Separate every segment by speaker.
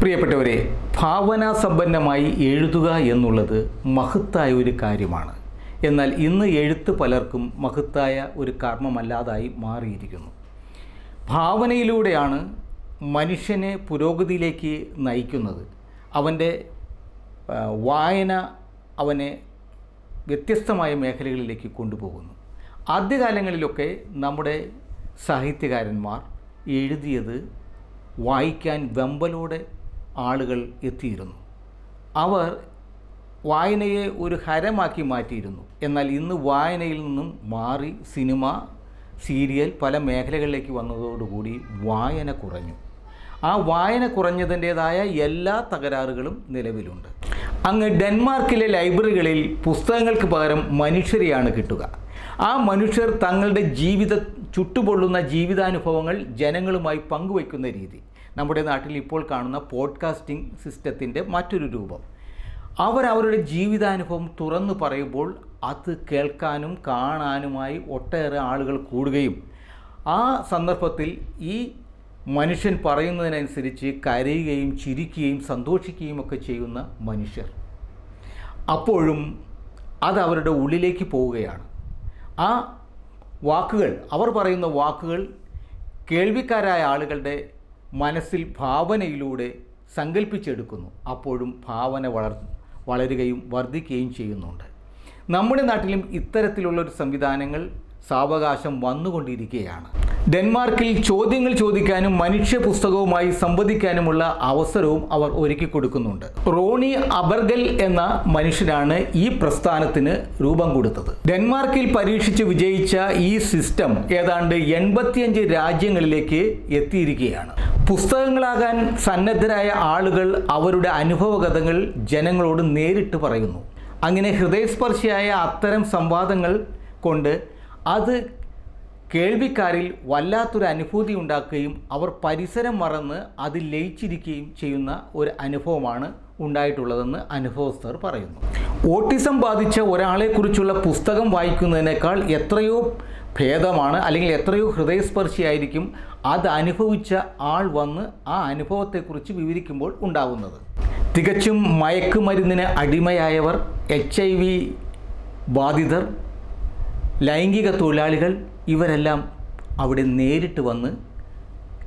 Speaker 1: പ്രിയപ്പെട്ടവരെ ഭാവനാ സമ്പന്നമായി എഴുതുക എന്നുള്ളത് മഹത്തായ ഒരു കാര്യമാണ്. എന്നാൽ ഇന്ന് എഴുത്ത് പലർക്കും മഹത്തായ ഒരു കർമ്മമല്ലാതായി മാറിയിരിക്കുന്നു. ഭാവനയിലൂടെയാണ് മനുഷ്യനെ പുരോഗതിയിലേക്ക് നയിക്കുന്നത്. അവന്റെ വായന അവനെ വ്യത്യസ്തമായ മേഖലകളിലേക്ക് കൊണ്ടുപോകുന്നു. ആദ്യകാലങ്ങളിലൊക്കെ നമ്മുടെ സാഹിത്യകാരന്മാർ എഴുതിയത് വായിക്കാൻ വെമ്പലോടെ ആളുകൾ എത്തിയിരുന്നു. അവർ വായനയെ ഒരു ഹരമാക്കി മാറ്റിയിരുന്നു. എന്നാൽ ഇന്ന് വായനയിൽ നിന്നും മാറി സിനിമ സീരിയൽ പല മേഖലകളിലേക്ക് വന്നതോടുകൂടി വായന കുറഞ്ഞു. ആ വായന കുറഞ്ഞതിന്റേതായ എല്ലാ തകരാറുകളും നിലവിലുണ്ട്. അങ്ങ് ഡെൻമാർക്കിലെ ലൈബ്രറികളിൽ പുസ്തകങ്ങൾക്ക് പകരം മനുഷ്യരെയാണ് കിട്ടുക. ആ മനുഷ്യർ തങ്ങളുടെ ജീവിത ചുട്ടുപൊള്ളുന്ന ജീവിതാനുഭവങ്ങൾ ജനങ്ങളുമായി പങ്കുവയ്ക്കുന്ന രീതി. നമ്മുടെ നാട്ടിൽ ഇപ്പോൾ കാണുന്ന പോഡ്കാസ്റ്റിംഗ് സിസ്റ്റത്തിന്റെ മറ്റൊരു രൂപം. അവർ അവരുടെ ജീവിതാനുഭവം തുറന്നു പറയുമ്പോൾ അത് കേൾക്കാനും കാണാനുമായി ഒട്ടേറെ ആളുകൾ കൂടുകയും ആ സന്ദർഭത്തിൽ ഈ മനുഷ്യൻ പറയുന്നതിനനുസരിച്ച് കരയുകയും ചിരിക്കുകയും സന്തോഷിക്കുകയും ഒക്കെ ചെയ്യുന്ന മനുഷ്യർ. അപ്പോഴും അത് അവരുടെ ഉള്ളിലേക്ക് പോവുകയാണ്. ആ വാക്കുകൾ അവർ പറയുന്ന വാക്കുകൾ കേൾവിക്കാരായ ആളുകളുടെ മനസ്സിൽ ഭാവനയിലൂടെ സങ്കല്പിച്ചെടുക്കുന്നു അപ്പോഴും ഭാവന വളർ വളരുകയും വർദ്ധിക്കുകയും ചെയ്യുന്നുണ്ട്. നമ്മുടെ നാട്ടിലും ഇത്തരത്തിലുള്ള ഒരു സംവിധാനങ്ങൾ സാവകാശം വന്നുകൊണ്ടിരിക്കുകയാണ്. ഡെൻമാർക്കിൽ ചോദ്യങ്ങൾ ചോദിക്കാനും മനുഷ്യ പുസ്തകവുമായി സംവദിക്കാനുമുള്ള അവസരവും അവർ ഒരുക്കി കൊടുക്കുന്നുണ്ട്. റോണി അബർഗൽ എന്ന മനുഷ്യനാണ് ഈ പ്രസ്ഥാനത്തിന് രൂപം കൊടുത്തത്. ഡെൻമാർക്കിൽ പരീക്ഷിച്ച് വിജയിച്ച ഈ സിസ്റ്റം ഏതാണ്ട് എൺപത്തിയഞ്ച് രാജ്യങ്ങളിലേക്ക് എത്തിയിരിക്കുകയാണ്. പുസ്തകങ്ങളാകാൻ സന്നദ്ധരായ ആളുകൾ അവരുടെ അനുഭവകഥകൾ ജനങ്ങളോട് നേരിട്ട് പറയുന്നു. അങ്ങനെ ഹൃദയസ്പർശിയായ അത്തരം സംവാദങ്ങൾ കൊണ്ട് അത് കേൾവിക്കാരിൽ വല്ലാത്തൊരു അനുഭൂതി ഉണ്ടാക്കുകയും അവർ പരിസരം മറന്ന് അത് ലയിച്ചിരിക്കുകയും ചെയ്യുന്ന ഒരു അനുഭവമാണ് ഉണ്ടായിട്ടുള്ളതെന്ന് അനുഭവസ്ഥർ പറയുന്നു. ഓട്ടിസം ബാധിച്ച ഒരാളെക്കുറിച്ചുള്ള പുസ്തകം വായിക്കുന്നതിനേക്കാൾ എത്രയോ ഭേദമാണ്. അല്ലെങ്കിൽ എത്രയോ ഹൃദയസ്പർശിയായിരിക്കും അത് അനുഭവിച്ച ആൾ വന്ന് ആ അനുഭവത്തെക്കുറിച്ച് വിവരിക്കുമ്പോൾ ഉണ്ടാകുന്നത് തികച്ചും മയക്കുമരുന്നിന് അടിമയായവർ എച്ച് ഐ വി ബാധിതർ ലൈംഗിക തൊഴിലാളികൾ ഇവരെല്ലാം അവിടെ നേരിട്ട് വന്ന്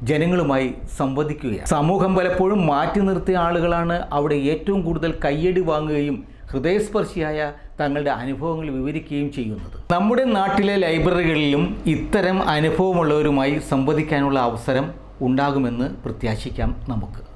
Speaker 1: ജനങ്ങളുമായി സംവദിക്കുകയാണ്. സമൂഹം പലപ്പോഴും മാറ്റി നിർത്തിയ ആളുകളാണ് അവിടെ ഏറ്റവും കൂടുതൽ കയ്യടി വാങ്ങുകയും ഹൃദയസ്പർശിയായ തങ്ങളുടെ അനുഭവങ്ങൾ വിവരിക്കുകയും ചെയ്യുന്നത്. നമ്മുടെ നാട്ടിലെ ലൈബ്രറികളിലും ഇത്തരം അനുഭവമുള്ളവരുമായി സംവദിക്കാനുള്ള അവസരം ഉണ്ടാകുമെന്ന് പ്രത്യാശിക്കാം നമുക്ക്.